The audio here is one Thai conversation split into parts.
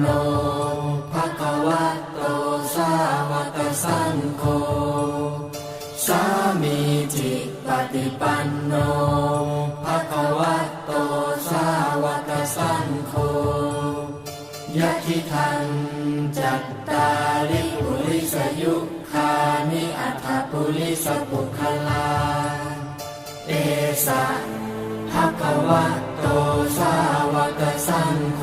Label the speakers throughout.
Speaker 1: โนภะคะวะโตสาวกสังโฆสามีจิปฏิปันโนภะคะวะโตสาวกสังโฆยะทิทังจัตตาริปุริสยุคานิอัฏฐปุริสปุคลา เอสะภะคะวะโตสาวกสังโฆ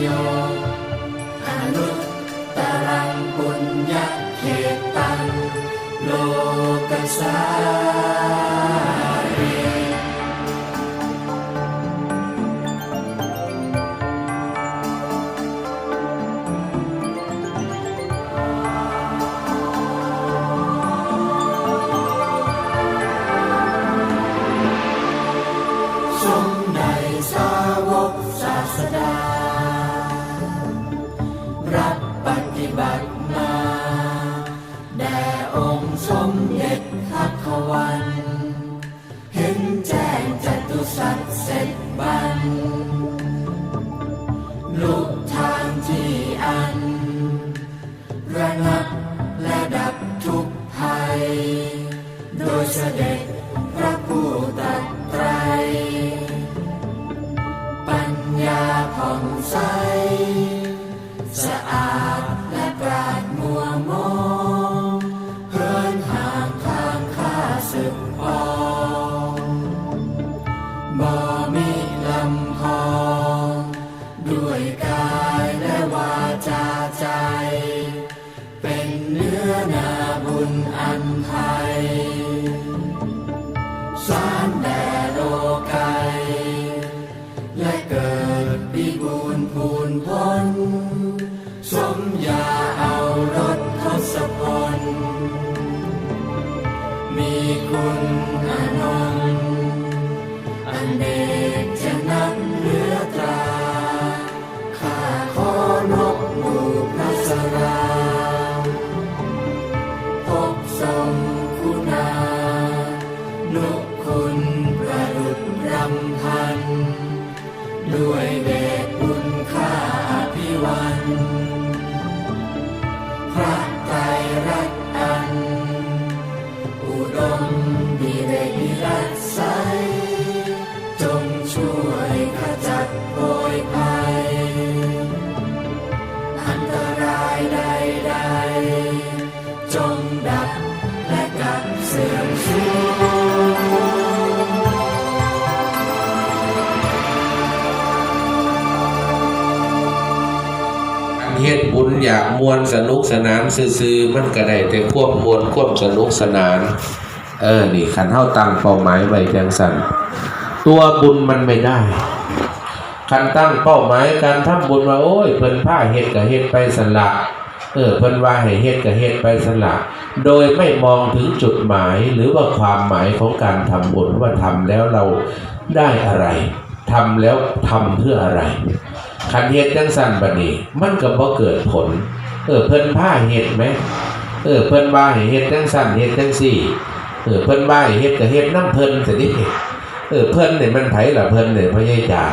Speaker 1: โยอนุตตรังปุญญเขตังโลกสา รับปฏิบัติมา แด่องค์สมเด็จพักวัน เห็นแจ้งจตุสัจเสร็จบัน น อันตรายใดๆจงดับและกัดเสื่อมสูญ
Speaker 2: เฮ็ดบุญอยากมวนสนุกสนานซื่อๆมันก็ได้แต่ควบมวลควบสนุกสนาน เออ นี่ขันเท่าตังเป้าหมายไว้จังสันตัวบุญมันไม่ได้ คันตั้งเป้าหมายการทำบุญว่าโอ้ยเพิ่นผ้าเฮ็ดกับเฮ็ดไปสละเออเพิ่นว่าให้เฮ็ดกับเฮ็ดไปสละโดยไม่มองถึงจุดหมายหรือว่าความหมายของการทำบุญว่าทำแล้วเราได้อะไรทำแล้วทำเพื่ออะไรคันเฮ็ดจังสั่นบัดนี้ มันก็บ่เกิดผล เออเพิ่นผ้าเฮ็ดไหมเออเพิ่นว่าให้เฮ็ดจังสั่นเฮ็ดจังซี่เออเพิ่นว่าให้เฮ็ดก็เฮ็ดน้ำเพิ่นสินี่เออเพิ่นเนี่ยมันไผล่ะเพิ่นเนี่ยพระยายจ่า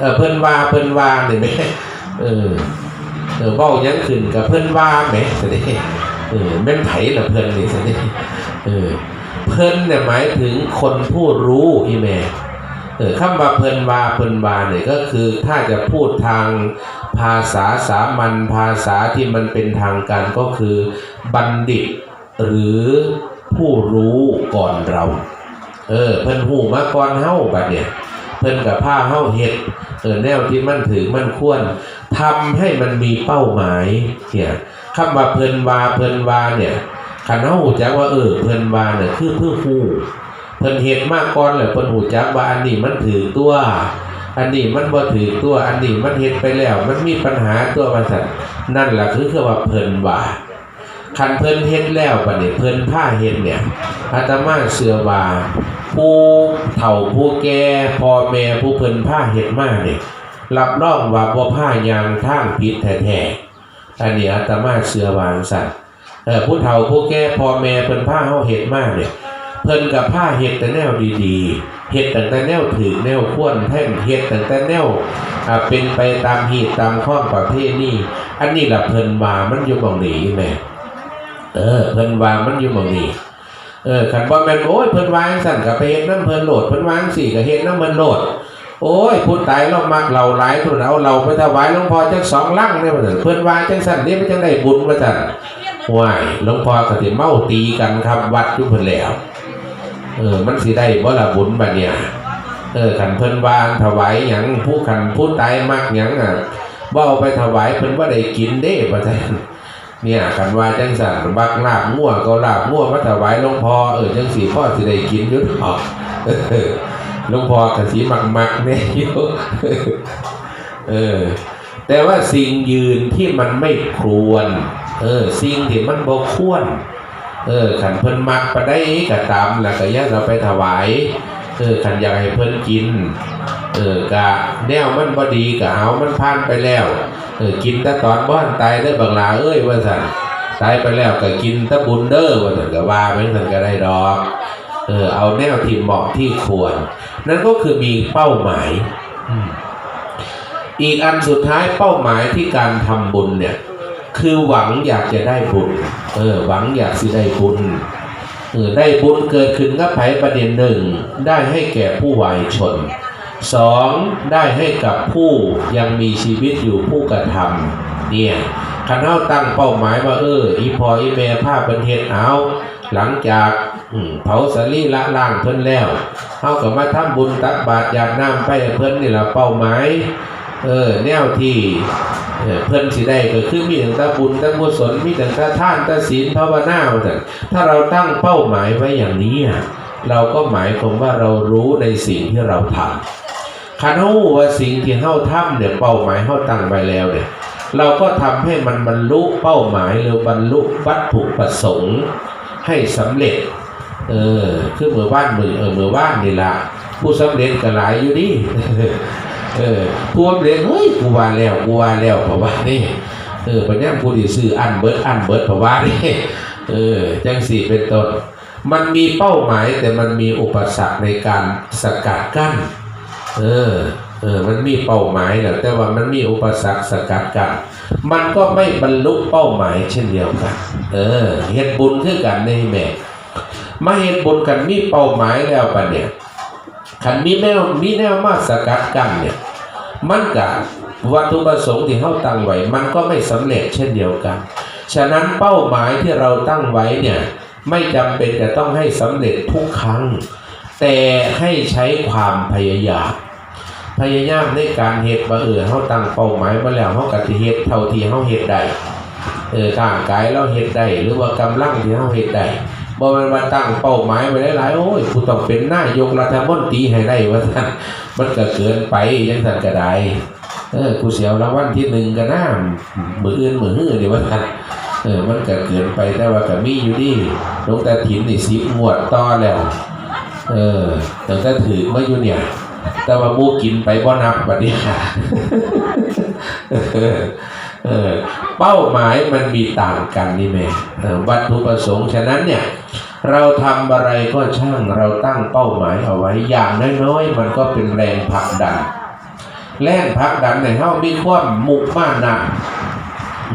Speaker 2: เออเพิ่นว่าเพิ่นว่านี่แหม่เออเออเว้าหยังขึ้นกับเพิ่นว่าแหมสิเออแม่นไผล่ะเพิ่นนี่สิเออเพิ่นเนี่ยหมายถึงคนผู้รู้อีแม่เออคำว่าเพิ่นวาเพิ่นวาเนี่ยก็คือถ้าจะพูดทางภาษาสามัญภาษาที่มันเป็นทางการก็คือบัณฑิต หรือผู้รู้ก่อนเรา เออเพิ่นหูมาก่อนเฮ้าบัดเนี่ย เพิ่นกับผ้าเฮาเฮ็ดเออแนวที่มันถือมันควรทำให้มันมีเป้าหมายเนี่ยคำว่าเพิ่นวาเพิ่นวาเนี่ยคันเฮาหูจักว่าเออเพิ่นวาเนี่ยคือเพื่อฮู้เพิ่นเฮ็ดมาก่อนแล้วเพิ่นหูจักว่าอันนี้มันถือตัวอันนี้มันบ่ถือตัวอันนี้มันเฮ็ดไปแล้ว มันมีปัญหาตัวว่าซั่นนั่นแหละคือคือว่าเพิ่นว่าคันเพิ่นเฮ็ดแล้วบัดนี้เพิ่นพาเฮ็ดเนี่ยอาตมาเชื่อว่า ผู้เฒ่าผู้แก่พ่อแม่ผู้เพิ่นพาเฮ็ดมากเนี่ยรับรองว่าบ่ผ้ายางทางผิดแท้ๆอันนี้อาตมาเชื่อวางสัตว์เออผู้เฒ่าผู้แก่พ่อแม่เพิ่นผ้าเฮาเฮ็ดมากเนี่ยเพิ่นกับผ้าเฮ็ดแต่แนวดีๆเฮ็ดตั้งแต่แนวถือแนวควรแท่นเฮ็ดตั้งแต่แนวอ่าเป็นไปตามเหตุตามข้อประเภทนี้อันนี้ละเพิ่นว่ามันอยู่หม่องนี้แหม่เออเพิ่นว่ามันอยู่หม่องนี้ เออคันบ่แม่นโอ้ยเพิ่นวาจั่งสั่นก็ไปเฮ็ดน้ำเพิ่นโหลดเพิ่นวางสี่ก็เฮ็ดน้ำเพิ่นโหลด โอ้ยผู้ตายเรามักเราหลายพุ่นเอาเราไปถวายหลวงพ่อจักสองลังเนี่ยว่าซั่นเพิ่นว่าจังสั่นนี่มันจังได้บุญว่าซั่นห่วยหลวงพ่อก็สิเมาตีกันครับวัดอยู่เพิ่นแล้วเออมันสิได้บ่ละบุญบัดเนี่ยเออขันเพิ่นวานถวายหยังผู้ขันผู้ตายมักหยังอะบ่เอาไปถวายเพิ่นว่าได้กินเด้ว่าซั่น เนี่ยขันว่าจังสั่นบักลาบงัวงก็ลาบงัวงมาถวายหลวงพ่อเออจังสีพ่อสิได้กินยุดหอกหลวงพ่อก็สิมักมักเนี่ยอยู่เออ แต่ว่าสิ่งยืนที่มันไม่ควร เออ สิ่งที่มันบ่ควร เออขันเพิ่นมักไปได้ก็ตามแล้วก็ย่าเราไปถวาย เออขันอยากให้เพิ่นกิน เออกะแนวมันบ่ดีกะเอามันผ่านไปแล้ว เออกินแต่ตอนบ้านตายได้บางลาเอ้ยว่าสั่นตายไปแล้วก็กินแต่บุญเด้อว่าสั่นก็ว่าไม่สั่นก็ได้ดอกเออเอาแนวที่เหมาะที่ควร นั่นก็คือมีเป้าหมาย อีกอันสุดท้ายเป้าหมายที่การทำบุญเนี่ย คือหวังอยากจะได้บุญเออหวังอยากสิได้บุญเออได้บุญเกิดขึ้นกับไผประเด็นหนึ่งได้ให้แก่ผู้วายชน สองได้ให้กับผู้ยังมีชีวิตอยู่ผู้กระทำเนี่ยคันเฮาตั้งเป้าหมายว่าเอออีพออีแม่ผ้าเป็นเฮ็ดเอาหลังจากเผาสรีละล่างเพิ่นแล้วเฮาก็มาทำบุญตักบาตรยาดน้ำไปเพิ่นนี่ละเป้าหมายเออแนวที่เพิ่นสิได้ก็คือมีตั้งแต่บุญตั้งกุศลมีตั้งแต่ทานตั้งศีลภาวนาว่าซั่ถ้าเราตั้งเป้าหมายไว้อย่างนี้ เราก็หมายความว่าเรารู้ในสิ่งที่เราทำ คันู้ว่าสิ่งที่เฮาทำเนี่ยเป้าหมายเฮาตั้งไว้แล้วเนี่ย เราก็ทำให้มันบรรลุเป้าหมายหรือบรรลุวัตถุประสงค์ให้สำเร็จ เออคือเมื่อบ้านมือเออเมื่อบ้านนี่ละผู้สำเร็จก็หลายอยู่ดิเออผู้สำเร็จเฮ้ยกูว่าแล้วกูว่าแล้วเพราะว่านี่เออปัญญาผู้ที่ซื้ออันเบิดอันเบิดเพราะว่านี่เออจังสี่เป็นต้นมันมีเป้าหมายแต่มันมีอุปสรรคในการสกัดกั้น เออเออมันมีเป้าหมายแหละแต่ว่ามันมีอุปสรรคสกัดกั้นมันก็ไม่บรรลุเป้าหมายเช่นเดียวกัน เออเฮ็ดบุญคือกันในแม่มาเฮ็ดบุญกันมีเป้าหมายแล้วปะเนี่ยขันมีแนวมีแนวมาสกัดกั้นเนี่ยมันกับวัตถุประสงค์ที่เขาตั้งไว้ มันก็ไม่สำเร็จเช่นเดียวกัน ฉะนั้นเป้าหมายที่เราตั้งไว้เนี่ยไม่จำเป็นจะต้องให้สำเร็จทุกครั้ง แต่ให้ใช้ความพยายามพยายามในการเฮ็ดว่เออเขาตั้งเป้าหมายมาแล้วเขาก็สิเฮ็ดเท่าที่เขาเฮ็ดได้เออร่างกายเราเฮ็ดได้หรือว่ากำลังที่เขาเฮ็ดได้บ่ม่นว่าตั้งเป้าหมายไว้หลายๆโอ้ยกูต้องเป็นนายกรัฐมนตรีให้ได้ว่ามันมันก็เกินไปจังซั่นก็ได้เออกูเสียวรางวัลที่หนึ่งก็น่ามืออื่นมือฮื้อเดี๋ยวว่าซั่นเออมันก็เกินไปแต่ว่าก็มีอยู่ดีลวงตาถินนี่สิบงวดต่อแล้ว เออตั้งแต่ถือมาอยู่เนี่ย แต่ว่ามูกินไปบ่นับบัดนี้ค่ะเออเอเป้าหมายมันมีต่างกันนี่แม่เออวัตถุประสงค์ฉะนั้นเนี่ย เราทำอะไรก็ช่างเราตั้งเป้าหมายเอาไว้อย่างน้อยๆมันก็เป็นแรงผลักดันแรงผลักดันในเฮามีความมุ่งมั่นนะ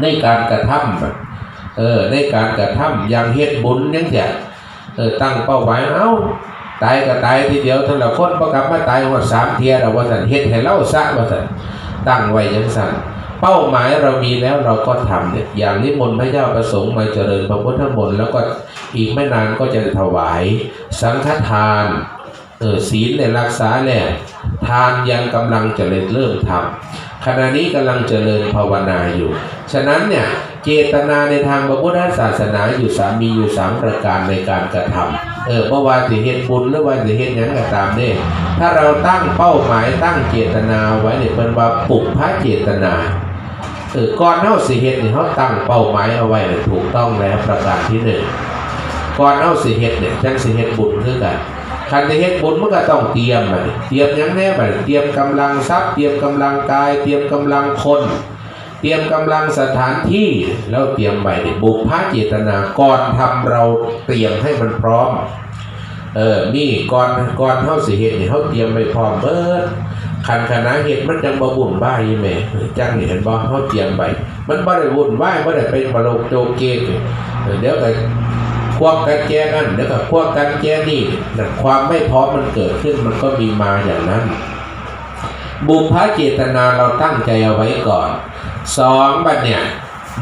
Speaker 2: ในการกระทำอะเออในการกระทำอย่างเฮ็ดบุญยังเสียเออตั้งเป้าหมายเอ้า ตายก็ตายทีเดียวทั้งละคนประกลับมาตายหมดสามเทียแล้วว่าสันเฮ็ดให้เล่าซะว่าสันตั้งไว้ยังสันเป้าหมายเรามีแล้วเราก็ทำเนี่ยอย่างนิมนต์พระเจ้าประสงค์มาเจริญพระพุทธมนต์แล้วก็อีกไม่นานก็จะถวายสังฆทานเออศีลเนี่ยรักษาแล้วทานยังกำลังจะเริ่มทำขณะนี้กำลังเจริญภาวนาอยู่ ฉะนั้นเนี่ยเจตนาในทางพระพุทธศาสนาอยู่สามมีอยู่สามประการในการกระทำ เออเมื่อวานสิเฮ็ดบุญหรือว่าสิเฮ็ดหยังก็ตามเนี่ยถ้าเราตั้งเป้าหมายตั้งเจตนาไว้เนี่ยเป็นว่าปลุกพระเจตนาเออก่อนเฮาสิเฮ็ดนี่ยเฮาตั้งเป้าหมายเอาไว้ถูกต้องแล้วประการที่หนึ่งก่อนเฮาสิเฮ็ดเนี่ยจังสิเฮ็ดบุญคือกันคันจะเฮ็ดบุญมันก็ต้องเตรียมบัดนี้เตรียมยังแน่บัดนี้เตรียมกำลังทรัพย์เตรียมกำลังกาย เตรียมกำลังคน ตรียมกำลังสถานที่แล้วเตรียมไว้นี่บุพพาเจตนาก่อนทำเราเตรียมให้มันพร้อม เออนี่ก่อนก่อนเฮาสิเฮ็ดนี่ยเฮาเตรียมไว้พร้อมเบิดคันคณะเฮ็ดมันจังบ่วุ่นวายี่แหมจังเห็นบ่เฮาเตรียมไว้มันบ่ได้วุ่นวายบ่ได้เป็นบโลกโจเกกเออเดี๋ยวก็ควบกันแก้นั่นเดี๋ยวก็ควบกันแก้นี่ความไม่พร้อมมันเกิดขึ้นมันก็มีมาอย่างนั้น บุพพาเจตนาเราตั้งใจเอาไว้ก่อน สองบัดเนี่ย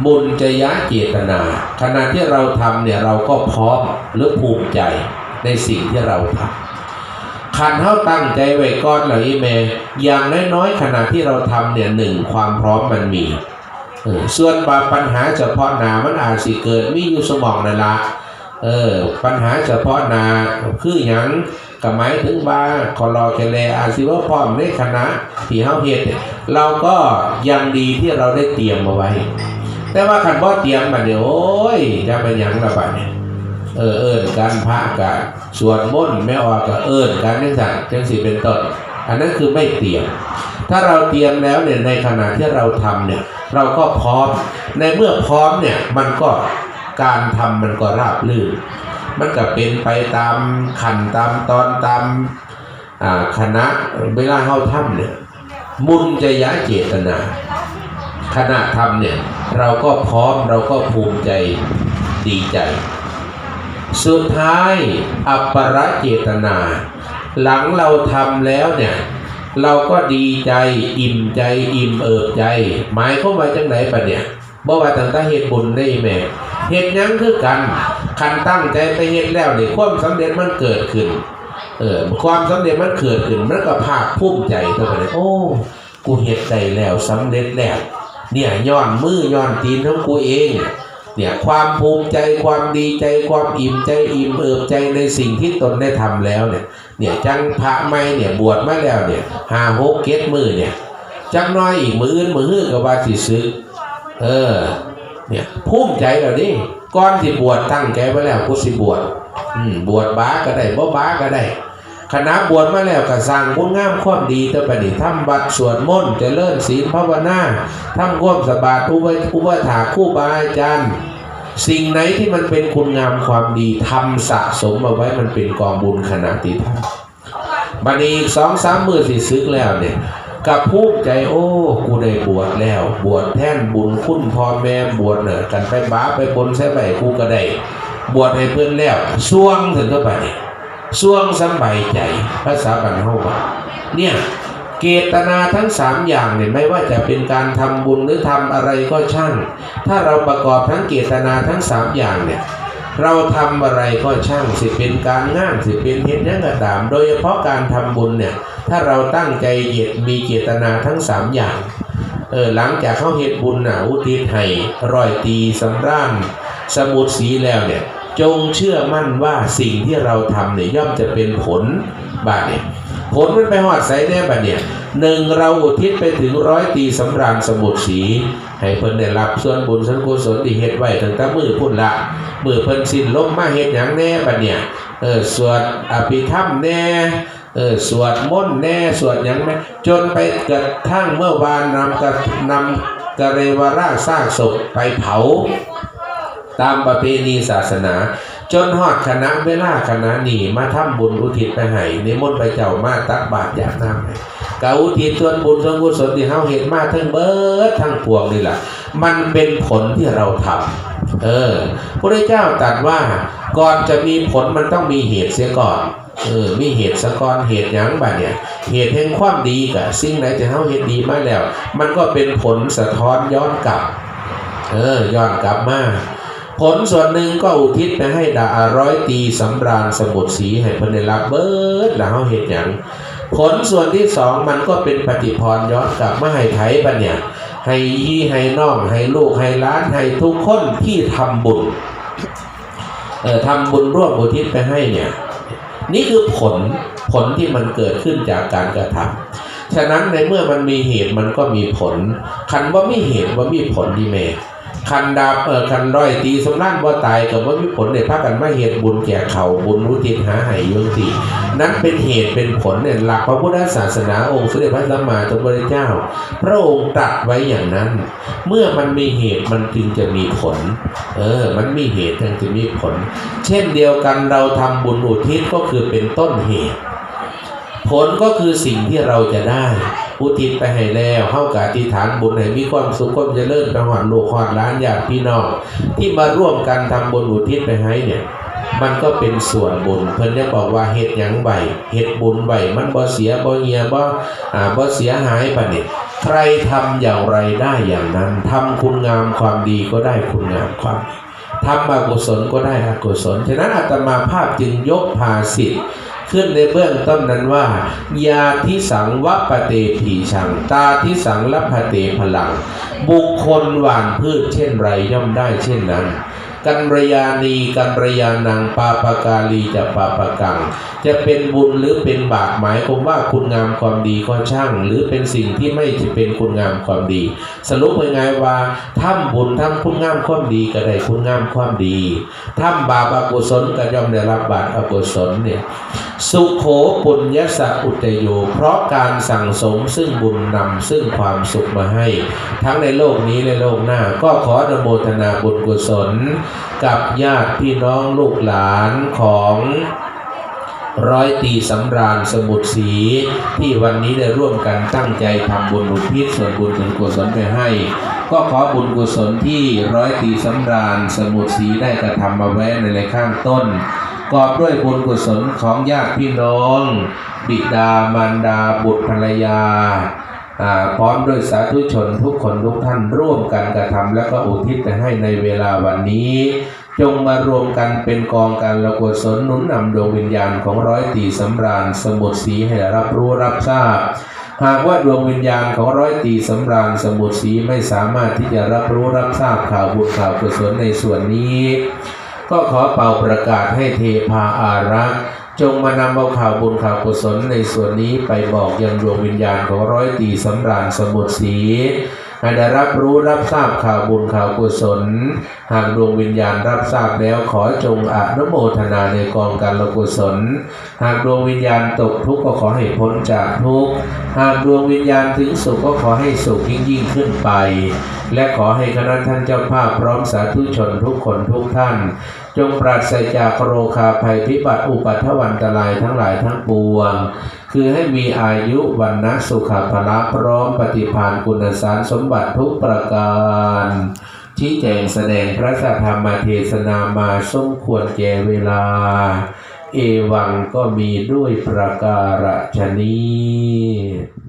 Speaker 2: บุญจยะเจตนา ขณะที่เราทำเนี่ยเราก็พร้อมหรือภูมิใจในสิ่งที่เราทำขันเท่าตั้งใจไว้ก้อนเหล่านี้เมอย่างน้อยๆขณะที่เราทำเนี่ยหนึ่งความพร้อมมันมี ส่วนบางปัญหาเฉพาะหนามันอาจสิเกิดมีอยู่สมองนั่นละ เออปัญหาเฉพาะหนาคืออย่างก็หมายถึงว่าคอรอแคลอาจสิว่าพร้อมในคณะที่เฮาเฮ็ดเราก็ยังดีที่เราได้เตรียมมาไว้ แต่ว่าขันบ่เตรียมมาเดี๋ยวโอ้ยจะเป็นหยังละบัดเนี่ยเออเอิญการพระกันสวดมนต์แม่ออกก็เอิญการนักสั่งจังสีเป็นต้น อันนั้นคือไม่เตรียม ถ้าเราเตรียมแล้วเนี่ยในขณะที่เราทำเนี่ย เราก็พร้อมในเมื่อพร้อมเนี่ยมันก็ การทำมันก็ราบรื่น มันก็เป็นไปตามขันตามตอนตามคณะเวลาเข้าถ้ำเนี่ยมุนจะยะเจตนาขณะทำเนี่ยเราก็พร้อมเราก็ภูมิใจดีใจ สุดท้ายอัปปรเจตนา หลังเราทำแล้วเนี่ยเราก็ดีใจอิ่มใจอิ่มเอิบใจ หมายเข้ามว่าจังไหนปะเนี่ย บ่ว่าตั้งแต่เฮ็ดบุญได้แม่เฮ็ดหยังคือกันคันตั้งใจไปเฮ็ดแล้วเนี่ยความสำเร็จมันเกิดขึ้น เออความสำเร็จมันเกิดขึ้นมันก็ภาคภูมิใจเท่านั้นโอ้กูเฮ็ดได้แล้วสำเร็จแล้ว เนี่ยย้อนมือย้อนตีนของกูเองเนี่ยความภูมิใจความดีใจความอิ่มใจอิ่มเอิบใจในสิ่งที่ตนได้ทำแล้วเนี่ยเนี่ยจังพระไม่เนี่ยบวชมาแล้วเนี่ยหาหกเก็ดมือเนี่ยจังน้อยอีกมืออื่นมือฮื้อกับว่าสิซึก เออ เนี่ยภูมิใจแล้วนี่ก่อนสิบวชตั้งใจไว้แล้วกูสิบวชอืมบวชบ้าก็ได้บ่บ้าก็ได้คณะบวชมาแล้วก็สร้างคุณงามความดีแต่ปฏิทำบัตรสวดมนต์เจริญศีลภาวนาทำควมสบาดอุปอุปถาคู่บาอาจารย์สิ่งไหนที่มันเป็นคุณงามความดีทำสะสมเอาไว้มันเป็นกองบุญขณะที่ทำบัดนี้อีกสองสามมือสิซึกแล้วเนี่ย กับภูมิใจโอ้กูได้บวชแล้ว บวชแท่นบุญคุณพ่อแม่บวชเนี่ยกันไปบ้าไปบนใช่ไหมกูก็ได้ บวชให้เพื่อนแล้วส่วงถึงเข้าไปนี่ส่วงสบายใจภาษาบันเฮาว่าเนี่ยเกตนาทั้งสามอย่างเนี่ยไม่ว่าจะเป็นการทำบุญหรือทำอะไรก็ช่าง ถ้าเราประกอบทั้งเกตนาทั้งสามอย่างเนี่ยเราทำอะไรก็ช่างสิเป็นการงานสิเป็นเห็นยังกระตาม โดยเฉพาะการทำบุญเนี่ย ถ้าเราตั้งใจเหตุมีเจตนาทั้งสามอย่างเออหลังจากเขาเหตุบุญนะอุทิศให้รอยตีสำร่านสมุดสีแล้วเนี่ยจงเชื่อมั่นว่าสิ่งที่เราทำเนี่ยย่อมจะเป็นผลบาดเนี่ยผลมันไปหอดใส่แน่บาดเนี่ยหนึ่งเราอุทิศไปถึงร้อยตีสำราญสมุดสี ให้เพิ่นได้รับส่วนบุญส่วนกุศลที่เฮ็ดไว้ตั้งแต่มือพุ่นละมือเพิ่นสิ้นลมมาเฮ็ดหยังแน่บัดเนี่ยเออสวดอภิธรรมแน่ เออสวดมนต์แน่สวดยังแม่จนไปกระทั่งเมื่อวานนำกระนำกระเรวราชซากศพไปเผา ตามประเพณีศาสนา จนฮอดคณะเวลาคณะหนีมาทำบุญอุทิศไปให้นิมนต์ไปเจ้ามาตักบาตรอยากน้ำให้กอุทิศส่วนบุญส่วนกุศลที่เฮาเห็นมาทั้งเบิดทั้งปวงนี่แหละมันเป็นผลที่เราทำเออพระเจ้าตรัสว่าก่อนจะมีผลมันต้องมีเหตุเสียก่อน เออมีเหตุสะกอนเหตุยังบัดเนี่ยเหตุแห่งความดีกับสิ่งไหนที่เฮาเห็นดีมาแล้ว มันก็เป็นผลสะท้อนย้อนกลับ เออย้อนกลับมาผลส่วนหนึ่งก็อุทิศไปให้ดาร้อยตีสำราญสมุทรสีให้เพนได้รับเบิดแล้วเฮาเห็นอย่างผลส่วนที่สองมันก็เป็นปฏิพรย้อนกลับมาให้ไทยบัญญัติให้ยี่ให้น้องให้ลูกให้ล้านให้ทุกคนที่ทำบุญเออทำบุญร่วมอุทิศไปให้เนี่ย นี่คือผลผลที่มันเกิดขึ้นจากการกระทำฉะนั้นในเมื่อมันมีเหตุมันก็มีผล คันว่าไม่เหตุว่ามีผลดีเม คันดาบเออคันร้อยตีสำนักว่าตายกับว่ามีผลในพากันมาเหตุบุญแก่เขาบุญรุทินหาใหายยงตีนั้นเป็นเหตุเป็นผลเนี่ยหลักพระพุทธศาสนาองค์สมเด็จพระสัมมาสัมพุทธเจ้า พระองค์ตรัสไว้อย่างนั้น เมื่อมันมีเหตุมันจึงจะมีผล เออ มันมีเหตุจึงจะมีผล เช่นเดียวกันเราทำบุญอุทิศก็คือเป็นต้นเหตุ ผลก็คือสิ่งที่เราจะได้อุทิศไปให้แล้วเข้ากับอธิษฐานบุญให้มีความสุขความเจริญไปหอดลูกหอดล้านญาติพี่น้องที่มาร่วมกันทำบุญอุทิศไปให้เนี่ยมันก็เป็นส่วนบุญ เพิ่นได้บอกว่าเฮ็ดหยังไหวเฮ็ดบุญไหวมันบ่เสียบ่เหียบ่อ่าบ่เสียหายปานนี้ใครทำอย่างไรได้อย่างนั้นทำคุณงามความดีก็ได้คุณงามความดีทำอกุศลก็ได้อกุศลฉะนั้นอาตมาภาพจึงยกภาสิทธิ์ ขึ้นในเบื้องต้นนั้นว่า ยาทิสังวะปเตผีชัง ตาทิสังละพเตพลัง บุคคลหว่านพืชเช่นไรย่อมได้เช่นนั้นกัรยานีกัรยานังปาปกาลีจะปาปกัง จะเป็นบุญหรือเป็นบาปหมายความว่าคุณงามความดีก็ช่าง หรือเป็นสิ่งที่ไม่จะเป็นคุณงามความดี สรุปยังไงว่าทำบุญทำคุณงามความดีก็ได้คุณงามความดีทำบาปอกุศลก็ย่อมได้รับบาปอกุศลเนี่ย สุขโขปุญญสะอุตโย เพราะการสั่งสมซึ่งบุญนำซึ่งความสุขมาให้ ทั้งในโลกนี้และโลกหน้า ก็ขออนุโมทนาบุญกุศล กับญาติพี่น้องลูกหลานของร้อยตีสำราญสมุทรศรีที่วันนี้ได้ร่วมกันตั้งใจทำบุญอุทิศส่วนบุญส่วนกุศลไปให้ ก็ขอบุญกุศลที่ร้อยตีสำราญสมุทรศรีได้กระทำมาไว้ในในข้างต้น กอบด้วยบุญกุศลของญาติพี่น้อง บิดามารดาบุตรภรรยาพร้อมด้วยสาธุชนทุกคนทุกท่านร่วมกันกระทำและก็อุทิศไปให้ในเวลาวันนี้ จงมารวมกันเป็นกองการละกุศลหนุนนำดวงวิญญาณของร้อยตีสำราญสมุทรศรีให้รับรู้รับทราบหากว่าดวงวิญญาณของร้อยตีสำราญสมุทรศรีไม่สามารถที่จะรับรู้รับทราบข่าวบุญข่าวกุศลในส่วนนี้ ก็ขอเป่าประกาศให้เทพาอารักษ์จงมานำเอาข่าวบุญข่าวกุศลในส่วนนี้ไปบอกยังดวงวิญญาณของร้อยตีสำราญสมุทรศรีให้ได้รับรู้รับทราบข่าวบุญข่าวกุศล หากดวงวิญญาณรับทราบแล้วขอจงอนุโมทนาในกองการละกุศล หากดวงวิญญาณตกทุกข์ก็ขอให้พ้นจากทุกข์ หากดวงวิญญาณถึงสุขก็ขอให้สุขยิ่งยิ่งขึ้นไป และขอให้คณะท่านเจ้าภาพพร้อมสาธุชนทุกคนทุกท่าน จงปราศจากโรคาภัยพิบัติอุปัทวันตรายทั้งหลายทั้งปวง คือให้มีอายุวันนะสุขภละพร้อมปฏิภาณกุณสารสมบัติทุกประการชี้แจงแสดงพระสัทธรรมเทศนามาสมควรแก่เวลา เอวังก็มีด้วยประการฉนี้